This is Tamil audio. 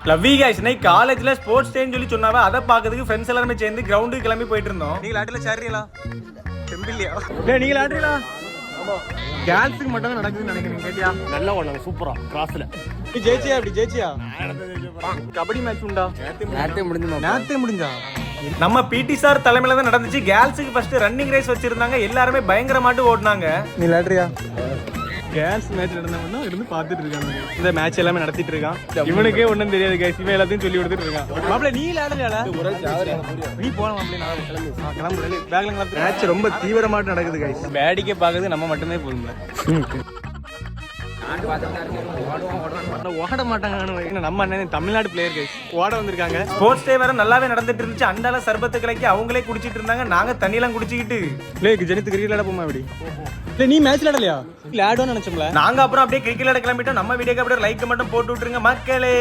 லவ்வி கைஸ் இன்னைக்கு காலேஜ்ல ஸ்போர்ட்ஸ் டேன்னு சொல்லி சொன்னாவ அதை பார்க்கறதுக்கு ஃப்ரெண்ட்ஸ் எல்லாருமே சேர்ந்து கிரவுண்டுக்கு கிளம்பி போயிட்டு இருந்தோம் நீங்க லாட்டில சேர்றீங்களா? செம்பில்லையா டேய் நீங்க லாட்றீங்களா கேர்ள்ஸுக்கு மட்டும் தான் நடக்குதுன்னு நினைக்கிறேன் கேட்டியா? நல்லா ஓடலாம் சூப்பரா கிராஸ்ல நீ ஜெயிச்சியா அப்படி ஜெயிச்சியா? கபடி மேட்ச் உண்டா? நேரத்தை முடிஞ்சு நேரத்தே முடிஞ்சா நம்ம பிடி சார் தலைமையில தான் நடந்துச்சு. கேர்ள்ஸுக்கு ஃபர்ஸ்ட் ரன்னிங் ரேஸ் வச்சிருந்தாங்க. எல்லாருமே பயங்கரமாட்டு ஓடினாங்க. நீ லாட்ரியா கேர்ள்ஸ் மேட்ச் நடந்தவனா இருந்து பார்த்துட்டு இருக்காங்க இந்த மேட்ச் எல்லாமே நடத்திட்டு இருக்கான். இவனுக்கே ஒண்ணும் தெரியாது கைஸ் இவன் எல்லாத்தையும் சொல்லி கொடுத்துட்டு இருக்கான். மாப்பிள்ள நீ லாடல நீ போன மாப்பிள்ள நான் கிளம்பு. கிளம்பு. பேக்ல கிளம்பு. மேட்ச் ரொம்ப தீவிரமாட்டு நடக்குது கைஸ் வேடிக்கை பார்க்கறது நம்ம மட்டுமே போதும் ஓட மாட்டாங்க நம்ம அண்ணன் தமிழ்நாடு பிளேயர் கைஸ் ஓட வந்திருக்காங்க. ஸ்போர்ட்ஸ் டே வேற நல்லாவே நடந்துட்டு இருந்துச்சு. அண்டால சர்பத்து கலக்கி அவங்களே குடிச்சிட்டு இருந்தாங்க. நாங்க தண்ணியெல்லாம் குடிச்சிக்கிட்டு. ஜனித்து கிரிக்கெட் விளையாட போமா அப்படி இல்ல நீ மேட்ச் விளையாடலையா? விளையாடுவோம் நினைச்சோம்ல. நாங்க அப்புறம் அப்படியே கிரிக்கெட் விளையாட கிளம்பிட்டோம். நம்ம வீடியோக்கு அப்படியே லைக் மட்டும் போட்டு விட்டுருங்க மக்களே.